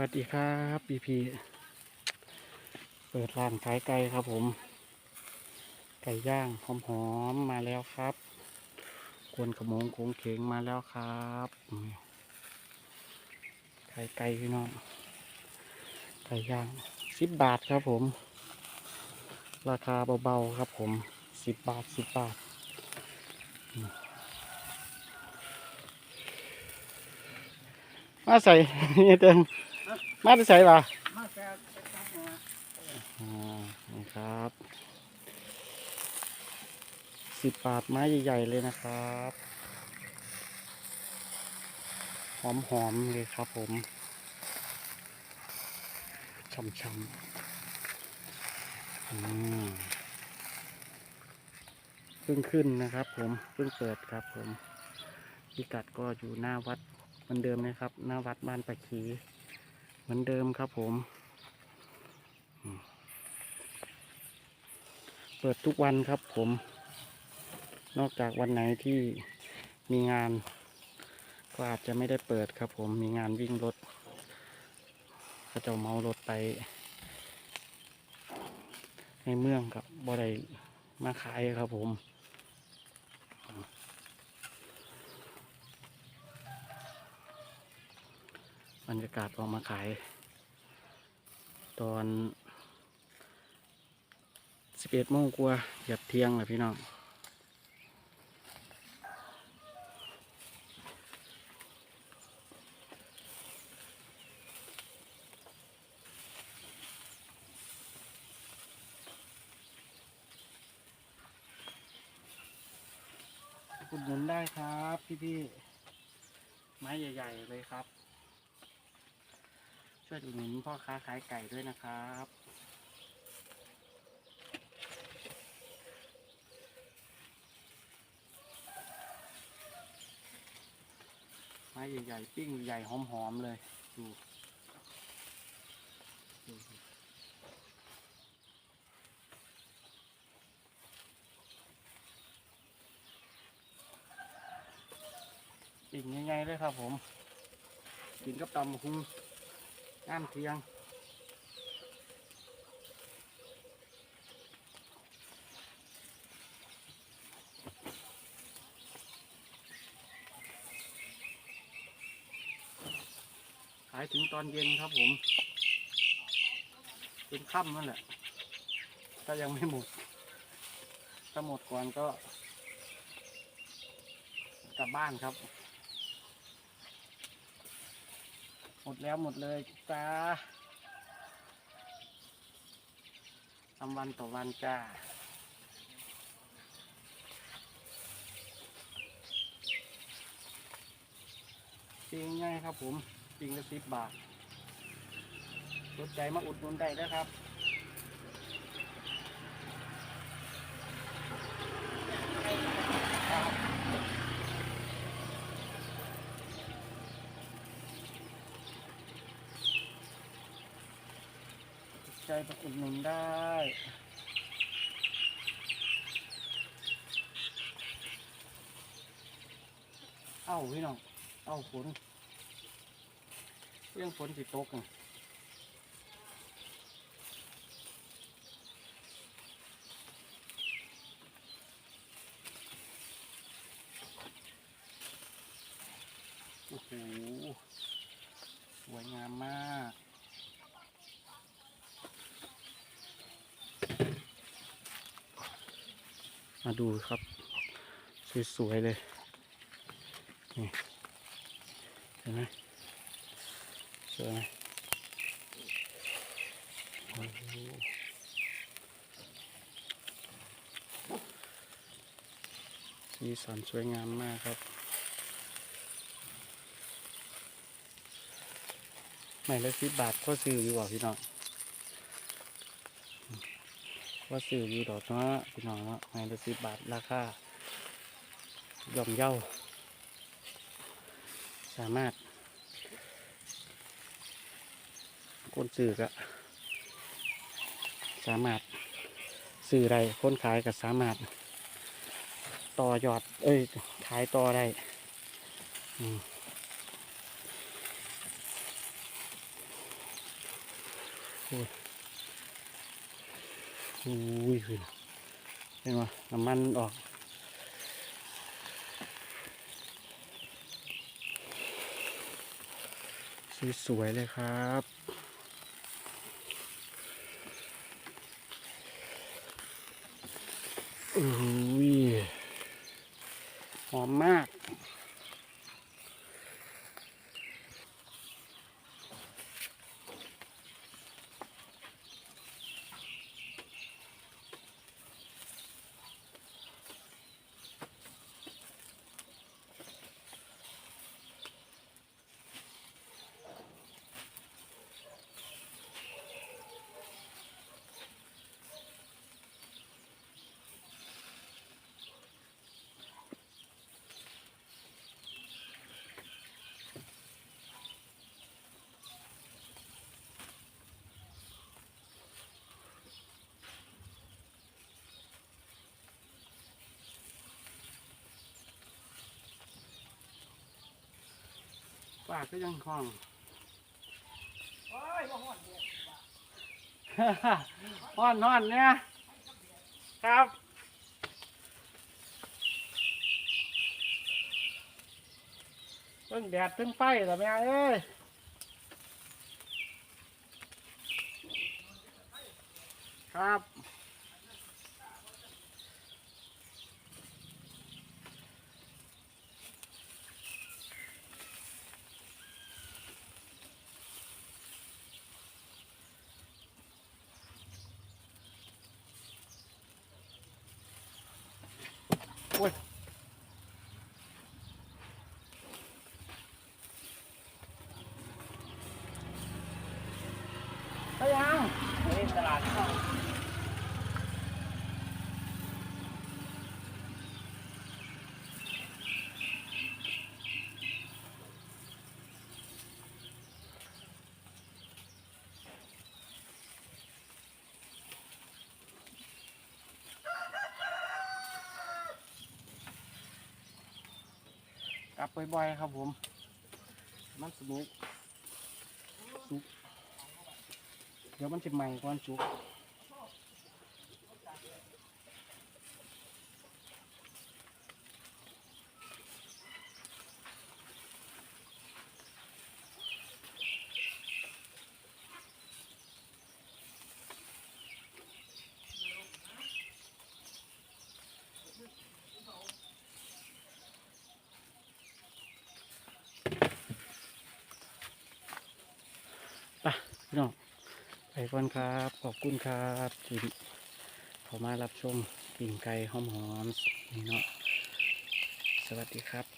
วัสดีครับปีพีเปิดร้านขายไก่ครับผม ไก่ย่างหอมๆมาแล้วครับ กวนขมงโคงเข็งมาแล้วครับขายไก่พี่น้องไก่ย่างสิบบาทครับผม ราคาเบาๆครับผมสิบบาทสิบบาทมาใส่เต็ม มาจะใส่ป่ะมาแก่ตัดนะอ่านี่ครับสิบบาทไม้ใหญ่ๆเลยนะครับ หอมๆเลยครับผมช่ำๆอืมเพิ่งขึ้นนะครับผมเพิ่งเปิดครับผมพิกัดก็อยู่หน้าวัดเหมือนเดิมนะครับ หน้าวัดบ้านปะขี เหมือนเดิมครับผม เปิดทุกวันครับผม นอกจากวันไหนที่มีงาน ก็อาจจะไม่ได้เปิดครับผมมีงานวิ่งรถ ก็จะเมารถไป ในเมืองกับบ่ได้มาขายครับผม บรรยากาศออกมาขาย ตอนสิบเอ็ดโมงกว่าหยับเที่ยงแหละพี่น้องอุดหนุนได้ครับพี่ๆไม้ใหญ่ ๆ เลยครับ ช่วยอุดหนุนพ่อค้าขายไก่ด้วยนะครับไม้ใหญ่ๆปิ้งใหญ่หอมๆเลยดูดูปิ้งง่ายๆเลยครับผม กินกับตำบัก หุงน้ำเทียงขายถึงตอนเย็นครับผม เป็นค่ำนั่นแหละ ถ้ายังไม่หมด ถ้าหมดก่อนก็กลับบ้านครับ หมดแล้วหมดเลยจ้าทำวันต่อวันจ้าจริงง่ายครับผมจริงละสิบบาทสนใจมาอุดหนุนได้นะครับ ใจไปอุดหนุนได้เอ้าพี่น้อง เอ้าฝนเรื่องฝนสิตกน่ะโอ้โห สวยงามมาก มาดูครับ สวยๆเลย นี่เห็นไหมสวยไหมสีสันสวยงามมากครับไม่ละสิบบาทก็ซื้ออยู่ว่ะพี่น้อง ก็ซื้ออยู่ดอกเนาะพี่น้องเนาะไม่ละสิบบาทราคาย่อมเย่าสามารถคนซื้อก็สามารถซื้อได้คนขายก็สามารถ ต่อยอด เอ้ย ขายต่อได้อืม อุ้ยขึ้นเห็นไหมน้ำมันออกสวยๆเลยครับอือหอมมากาก็ยังคล่องโอ้ยบ่ฮ้อนเด้อฮ้อนฮ้อนเนี่ยครับเพิ่งแดดเพิ่งไฟแต่แม่เอ้ยครับโอ้ยไปยัง เล่นตลาดเข้า กลับบ่อยๆครับผม มันสมุกสุกเดี๋ยวมันจะใหม่ก่อนสุก ไป พี่น้องไปก่อนครับ ขอบคุณครับที่เขามารับชมปิ่งไก่หอมๆนี่เนาะสวัสดีครับ